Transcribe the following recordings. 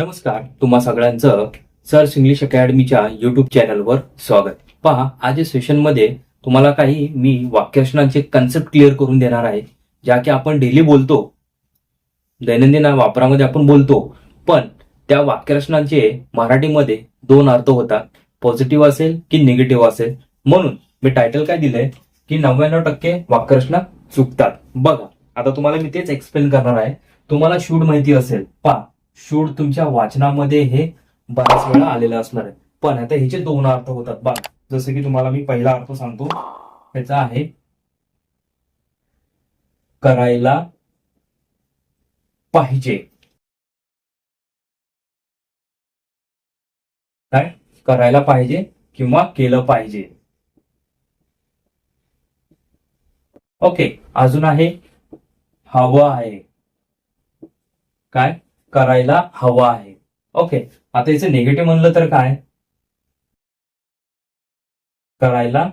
नमस्कार तुम्हा सगळ्यांचं सर्च इंग्लिश अकॅडमीच्या युट्यूब चॅनलवर स्वागत. पहा आज सेशनमध्ये तुम्हाला काही मी वाक्यरचनांचे कन्सेप्ट क्लिअर करून देणार आहे ज्या की आपण डेली बोलतो. दैनंदिन वापरामध्ये आपण बोलतो पण त्या वाक्यरचनांचे मराठीमध्ये दोन अर्थ होतात. पॉझिटिव्ह असेल की निगेटिव्ह असेल. म्हणून मी टायटल काय दिलंय? की नव्याण्णव टक्के वाक्यरचना चुकतात. बघा आता तुम्हाला मी तेच एक्सप्लेन करणार आहे. तुम्हाला शूड माहिती असेल. पहा शूड तुमच्या वाचनामध्ये हे बऱ्याच वेळा आलेलं असणार आहे. पण आता ह्याचे दोन अर्थ होतात बघ. जसं की तुम्हाला मी पहिला अर्थ सांगतो. त्याचा आहे करायला पाहिजे. काय? करायला पाहिजे किंवा केलं पाहिजे. ओके अजून आहे हवं आहे. काय? करायला हवा आहे. ओके आता याचं निगेटिव्ह म्हणलं तर काय? करायला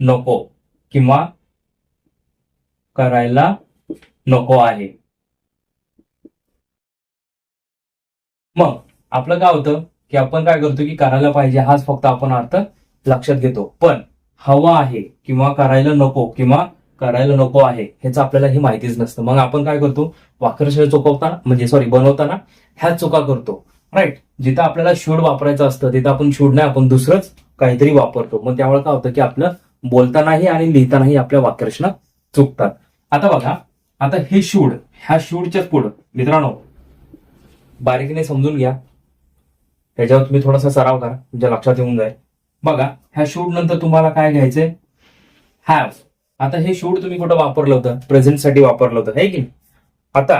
नको किंवा करायला नको आहे. मग आपलं काय होतं की आपण काय करतो की करायला पाहिजे हाच फक्त आपण अर्थ लक्षात घेतो. पण हवा आहे किंवा करायला नको किंवा करायला नको आहे ह्याचं आपल्याला हे माहितीच नसतं. मग आपण काय करतो? वाक्रशय चुकवताना म्हणजे सॉरी बनवताना ह्या चुका करतो. राईट जिथं आपल्याला शूड वापरायचं असतं तिथं आपण शूड नाही आपण दुसरंच काहीतरी वापरतो. मग त्यामुळे काय होतं की आपलं बोलतानाही आणि लिहितानाही आपल्या वाक्यरचना चुकतात. आता बघा आता हे शूड ह्या शूडच्याच पुढं. मित्रांनो बारीकीने समजून घ्या. त्याच्यावर तुम्ही थोडासा सराव करा तुमच्या लक्षात येऊन जाईल. बघा ह्या शूड नंतर तुम्हाला काय घ्यायचंय? हॅव आता हे शूट तुम्ही कुठं वापरलं होतं? प्रेझेंटसाठी वापरलं होतं है की आता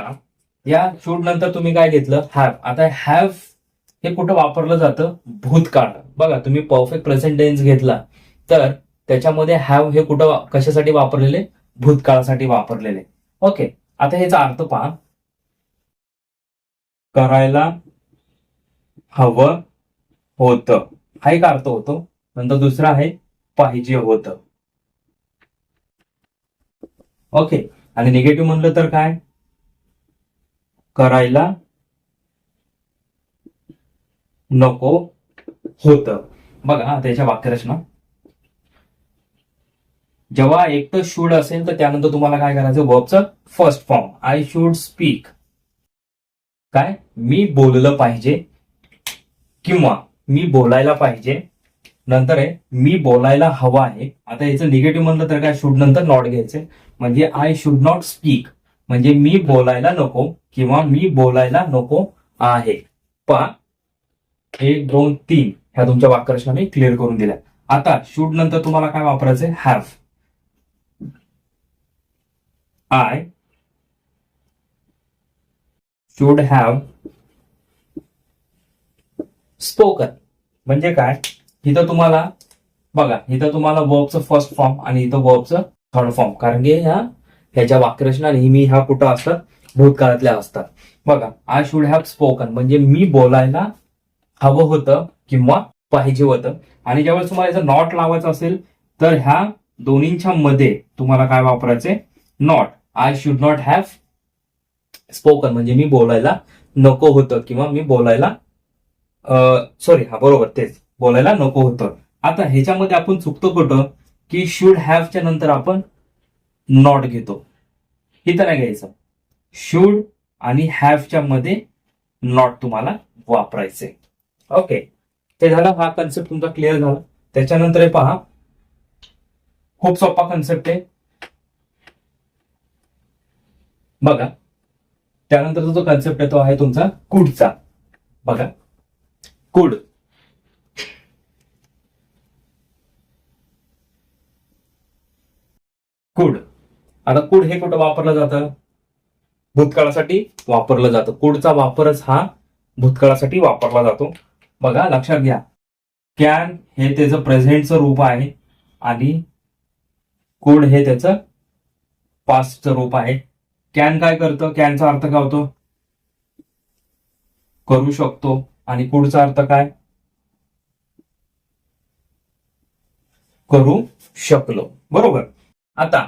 या शूट नंतर तुम्ही काय घेतलं? हॅव आता हॅव हे कुठं वापरलं जातं? भूतकाळ. बघा तुम्ही परफेक्ट प्रेझेंट टेन्स घेतला तर त्याच्यामध्ये हॅव हे कुठं कशासाठी वापरलेले? भूतकाळासाठी वापरलेले. ओके आता ह्याचा अर्थ पहा. करायला हवं होतं. हा एक अर्थ होतो. नंतर दुसरा आहे पाहिजे होतं. ओके. आणि निगेटिव्ह म्हणलं तर काय? करायला नको होतं. बघा त्याच्या वाक्यरचना. जेव्हा एक तर शूड असेल तर त्यानंतर तुम्हाला काय करायचं? वर्बचं first form I should speak काय? मी बोललं पाहिजे किंवा मी बोलायला पाहिजे. नंतर आहे मी बोलायला हवा आहे. आता याचं निगेटिव्ह म्हणलं तर काय? शूड नंतर नॉट घ्यायचे. म्हणजे आय शुड नॉट स्पीक म्हणजे मी बोलायला नको किंवा मी बोलायला नको आहे. पा एक दोन तीन. ह्या तुमच्या वाक्यरचना मी क्लिअर करून दिल्या. आता शूड नंतर तुम्हाला काय वापरायचंय? Have I should have spoken म्हणजे काय? इथं तुम्हाला बघा इथं तुम्हाला वर्बचं फर्स्ट फॉर्म आणि इथं वर्बचं थर्ड फॉर्म कारण की ह्या ह्याच्या वाक्यरचना नेहमी ह्या कुठं असतात? भूतकाळातल्या असतात. बघा आय शुड हॅव स्पोकन म्हणजे मी बोलायला हवं होतं किंवा पाहिजे होतं. आणि ज्यावेळेस तुम्हाला याचं नॉट लावायचं असेल तर ह्या दोन्हींच्या मध्ये तुम्हाला काय वापरायचे? Not I should not have spoken म्हणजे मी बोलायला नको होतं किंवा मी बोलायला सॉरी हा बरोबर तेच. बोलायला नको होतं. आता ह्याच्यामध्ये आपण चुकतो कुठं? की शुड हॅवच्या नंतर आपण नॉट घेतो. इथं नाही घ्यायचं. शुड आणि हॅवच्या मध्ये नॉट तुम्हाला वापरायचे ओके ते झालं. हा कन्सेप्ट तुमचा क्लिअर झाला. त्याच्यानंतर हे पहा. खूप सोपा कन्सेप्ट आहे. बघा. त्यानंतर जो कन्सेप्ट आहे तो आहे तुमचा कुडचा. बघा. कुड. कुड. आता कुड हे कुठं वापरलं जातं? भूतकाळासाठी वापरलं जातं. कुडचा वापरच हा भूतकाळासाठी वापरला जातो. बघा लक्षात घ्या. कॅन हे त्याचं प्रेझेंटचं रूप आहे आणि कुड हे त्याचं पास्टचं रूप आहे. कॅन काय करतं? कॅनचा अर्थ काय होतो? करू शकतो. आणि कुडचा अर्थ काय? करू शकलो. बरोबर. आता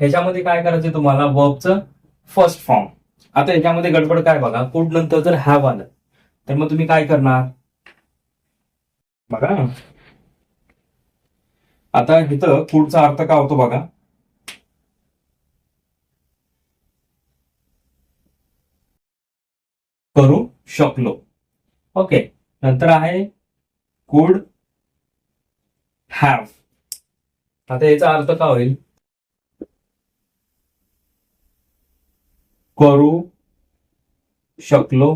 ह्याच्यामध्ये काय करायचं तुम्हाला? वर्बचं फर्स्ट फॉर्म आता ह्याच्यामध्ये गडबड काय बघा? कुड नंतर जर हॅव आलं तर मग तुम्ही काय करणार? बघा. आता इथं कुडचा अर्थ काय होतो बघा? करू शकलो. ओके. नंतर आहे कुड हॅव आता याचा अर्थ काय होईल? करू शकलो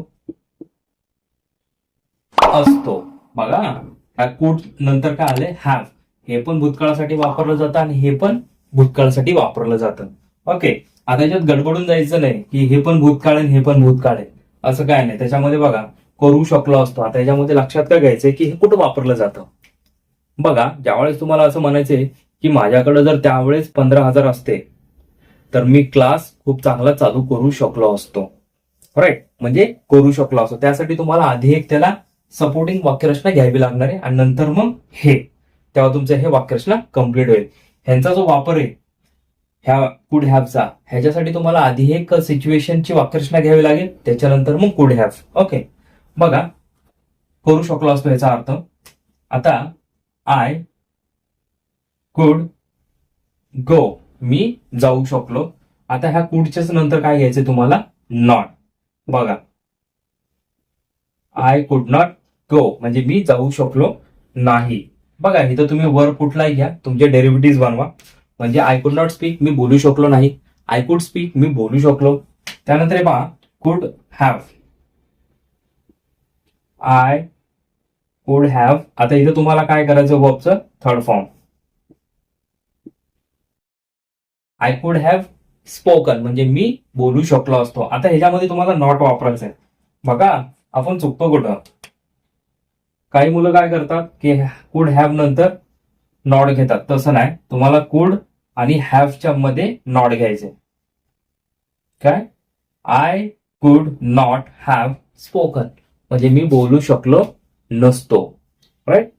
असतो. बघा ह्या कुड नंतर काय आले हॅव हे पण भूतकाळासाठी वापरलं जातं आणि हे पण भूतकाळासाठी वापरलं जातं. ओके. आता याच्यात गडबडून जायचं नाही की हे पण भूतकाळ आहे हे पण भूतकाळ आहे. असं काय नाही. त्याच्यामध्ये बघा करू शकलो असतो. आता याच्यामध्ये लक्षात काय घ्यायचंय की हे कुठं वापरलं जातं? बघा ज्यावेळेस तुम्हाला असं म्हणायचंय की माझ्याकडे जर त्यावेळेस पंधरा हजार असते तर मी क्लास खूप चांगला चालू करू शकलो असतो. राईट म्हणजे करू शकलो असतो. त्यासाठी तुम्हाला आधी एक त्याला सपोर्टिंग वाक्यरचना घ्यावी लागणार आहे. आणि नंतर मग हे. तेव्हा तुमचं हे वाक्यरचना कंप्लीट होईल. ह्यांचा जो वापर आहे ह्या कुड हॅवचा ह्याच्यासाठी तुम्हाला आधी एक सिच्युएशनची वाक्यरचना घ्यावी लागेल. त्याच्यानंतर मग कुड हॅव ओके बघा. करू शकलो असतो याचा अर्थ. आता आय कुड गो मी जाऊ शकलो. आता ह्या कुडच्याच नंतर काय घ्यायचं तुम्हाला? नॉट बघा. आय कुड नॉट गो म्हणजे मी जाऊ शकलो नाही. बघा इथं तुम्ही वर कुठलाही घ्या. तुमचे डेरिव्हेटिव्ह बनवा. म्हणजे आय कुड नॉट स्पीक मी बोलू शकलो नाही. आय कुड स्पीक मी बोलू शकलो. त्यानंतर पहा. कुड हॅव आय कुड हॅव आता इथं तुम्हाला काय करायचं? वर्बचं third form I could have spoken म्हणजे मी बोलू शकलो असतो. आता ह्याच्यामध्ये तुम्हाला नॉट वापरायचं आहे बघा आपण चुकतो कुठं? काही मुलं काय करतात की कुड हॅव नंतर नॉट घेतात. तसं नाही. तुम्हाला कुड आणि हॅवच्या मध्ये नॉट घ्यायचे काय? I could not have spoken म्हणजे मी बोलू शकलो नसतो. राईट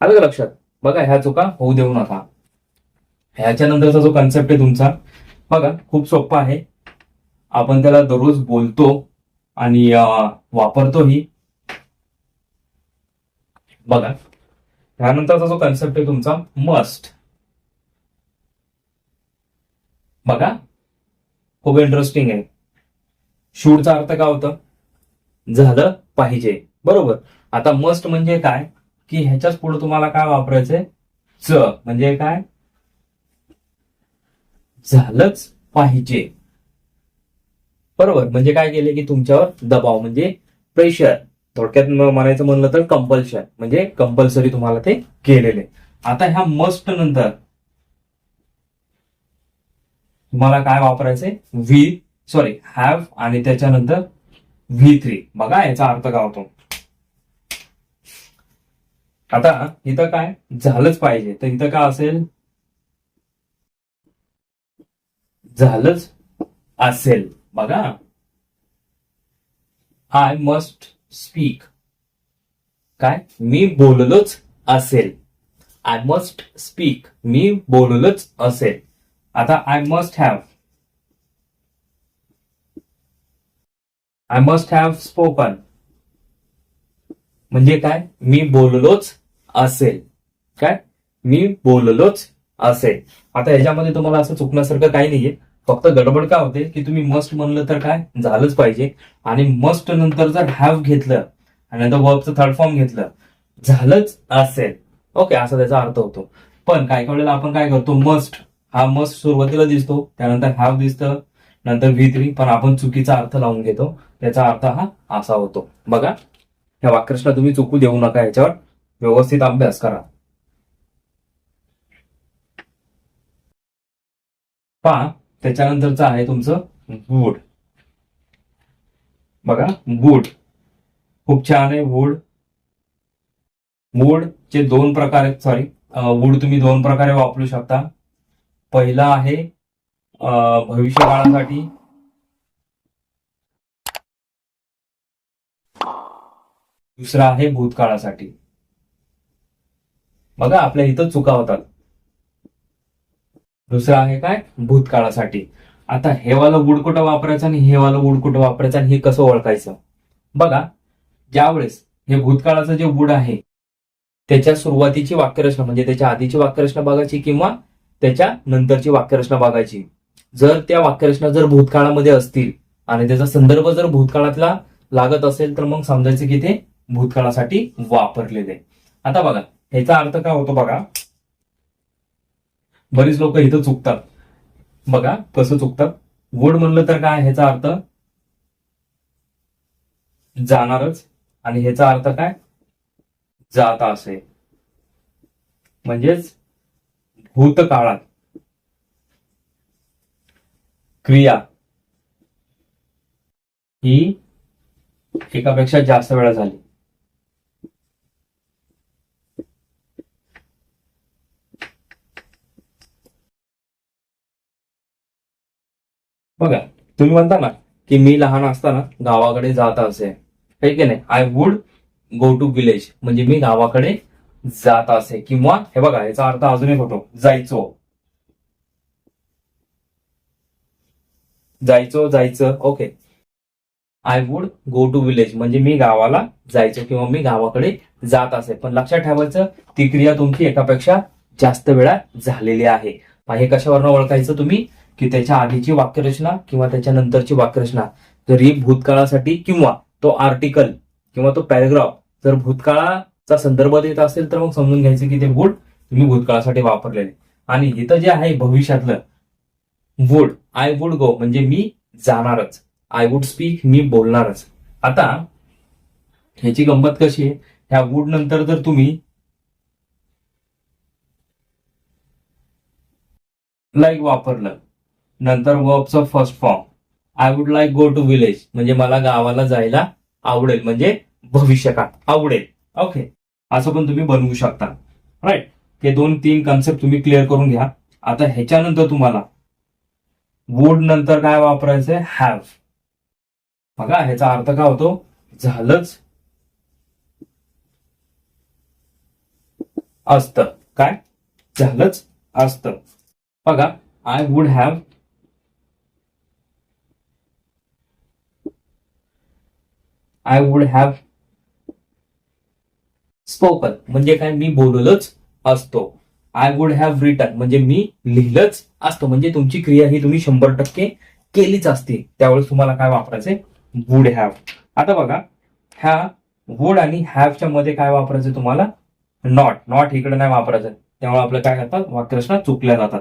आलं का लक्षात? बघा ह्या चुका होऊ देऊ नका. ह्याच्यानंतरचा जो कन्सेप्ट आहे तुमचा बघा खूप सोपा आहे. आपण त्याला दररोज बोलतो आणि वापरतोही. बघा ह्यानंतरचा जो कन्सेप्ट आहे तुमचा मस्ट बघा खूप इंटरेस्टिंग आहे. शूडचा अर्थ काय होतं? झालं पाहिजे. बरोबर. आता मस्ट म्हणजे काय? की ह्याच्याच पुढे तुम्हाला काय वापरायचंय? च म्हणजे काय? झालंच पाहिजे. बरोबर? म्हणजे काय केले की तुमच्यावर दबाव म्हणजे प्रेशर थोडक्यात म्हणायचं म्हणलं तर कंपल्शन म्हणजे कंपल्सरी तुम्हाला ते केलेले. आता ह्या मस्ट नंतर तुम्हाला काय वापरायचंय? व्ही सॉरी हॅव आणि त्याच्यानंतर व्ही थ्री बघा याचा अर्थ काय होतो. आता इथं काय? झालंच पाहिजे. तर इथं काय असेल? झालंच असेल. बघा. आय मस्ट स्पीक काय? मी बोललोच असेल. आय मस्ट स्पीक मी बोललोच असेल. आता I must have I must have spoken म्हणजे काय? मी बोललोच असेल. काय? मी बोललोच असेल. आता ह्याच्यामध्ये तुम्हाला असं चुकण्यासारखं काही नाहीये. फक्त गडबड का होते? की तुम्ही मस्ट म्हणलं तर काय? झालंच पाहिजे. आणि मस्ट नंतर जर हॅव घेतलं आणि नंतर वर्बचं थर्ड फॉर्म घेतलं झालंच असेल. ओके असा त्याचा अर्थ होतो. पण काही काही वेळेला आपण काय करतो? मस्ट हा मस्ट सुरुवातीला दिसतो त्यानंतर हॅव दिसतं नंतर व्ही थ्री पण आपण चुकीचा अर्थ लावून घेतो. त्याचा अर्थ हा असा होतो. बघा. या वाक्यरचना तुम्ही चुकू देऊ नका याच्यावर. व्यवस्थित अभ्यास करा. पहा. त्याच्यानंतरचं आहे तुमचं वूड बघा वूड खूप छान आहे वूड वूड चे दोन प्रकार आहेत सॉरी वूड तुम्ही दोन प्रकारे वापरू शकता. पहिला आहे भविष्य भविष्यकाळासाठी. दुसरा आहे भूतकाळासाठी. बघा आपल्या इथं चुका होतात. दुसरं आहे काय? भूतकाळासाठी. आता हे वाला वूड कुठं वापरायचं आणि हे वाला वूड कुठं वापरायचं आणि हे कसं ओळखायचं? बघा ज्यावेळेस हे भूतकाळाचं जे वूड आहे त्याच्या सुरुवातीची वाक्यरचना म्हणजे त्याच्या आधीची वाक्यरचना बघायची किंवा त्याच्या नंतरची वाक्यरचना बघायची. जर त्या वाक्यरचना जर भूतकाळामध्ये असतील आणि त्याचा संदर्भ जर भूतकाळातला लागत असेल तर मग समजायचं की ते भूतकाळासाठी वापरलेले. आता बघा ह्याचा अर्थ काय होतो बघा? बरीच लोक इथं चुकतात. बघा कसं चुकतात? वूड म्हणलं तर काय? ह्याचा अर्थ जाणारच. आणि ह्याचा अर्थ काय? जात असे. म्हणजेच भूतकाळात. क्रिया ही एकापेक्षा जास्त वेळा झाली. बघा तुम्ही म्हणता ना की मी लहान असताना गावाकडे जात असे. काही की नाही? I would go to village म्हणजे मी गावाकडे जात असे. किंवा हे बघा याचा अर्थ अजून एक होतो. जायचो. जायचो जायचं. Okay I would go to village म्हणजे मी गावाला जायचो किंवा मी गावाकडे जात असे. पण लक्षात ठेवायचं ती क्रिया तुमची एकापेक्षा जास्त वेळा झालेली आहे. हे कशावरनं ओळखायचं तुम्ही? की त्याच्या आधीची वाक्यरचना किंवा त्याच्या नंतरची वाक्यरचना तरी भूतकाळासाठी किंवा तो आर्टिकल किंवा तो पॅरेग्राफ जर भूतकाळाचा संदर्भ देत असेल तर मग समजून घ्यायचं की ते वूड तुम्ही भूतकाळासाठी वापरलेले. आणि इथं जे आहे भविष्यातलं वूड आय वुड गो म्हणजे मी जाणारच. आय वुड स्पीक मी बोलणारच. आता ह्याची गंमत कशी आहे? ह्या वूड नंतर जर तुम्ही लाईक वापरलं नंतर वर्बचा first form I would like go to village म्हणजे मला गावाला जायला आवडेल. म्हणजे भविष्यकाळ. आवडेल. ओके असं पण तुम्ही बनवू शकता. राईट हे दोन तीन कन्सेप्ट तुम्ही क्लिअर करून घ्या. आता ह्याच्यानंतर तुम्हाला वुड नंतर काय वापरायचंय? हॅव बघा ह्याचा अर्थ काय होतो? झालंच असतं. काय? झालंच असतं. बघा I would have I would have spoken म्हणजे काय? मी बोललोच असतो. आय वुड हॅव रिटर्न म्हणजे मी लिहिलंच असतो. म्हणजे तुमची क्रिया ही तुम्ही शंभर टक्के केलीच असते. त्यावेळेस तुम्हाला काय वापरायचे वुड हॅव आता बघा. ह्या वुड आणि हॅवच्या मध्ये काय वापरायचं तुम्हाला? नॉट नॉट इकडे नाही वापरायचं त्यामुळे आपलं काय करतात? वाक्यरचना चुकल्या जातात.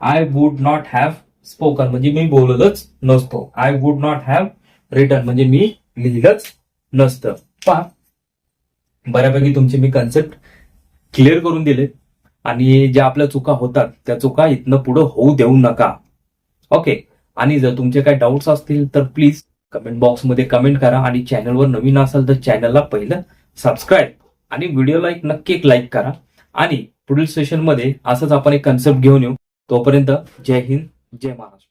I would not have spoken म्हणजे मी बोललोच नसतो. I would not have return म्हणजे मी लिहिलंच नसतं. पहा. बऱ्यापैकी तुमचे मी कन्सेप्ट क्लिअर करून दिले. आणि ज्या आपल्या चुका होतात त्या चुका इथनं पुढं होऊ देऊ नका. ओके आणि जर तुमचे काही डाऊट्स असतील तर प्लीज कमेंट बॉक्समध्ये कमेंट करा. आणि चॅनलवर नवीन असाल तर चॅनलला पहिलं सबस्क्राईब आणि व्हिडिओला एक नक्की एक लाईक करा. आणि पुढील सेशनमध्ये असंच आपण एक कन्सेप्ट घेऊन येऊ. तोपर्यंत जय हिंद जय महाराष्ट्र.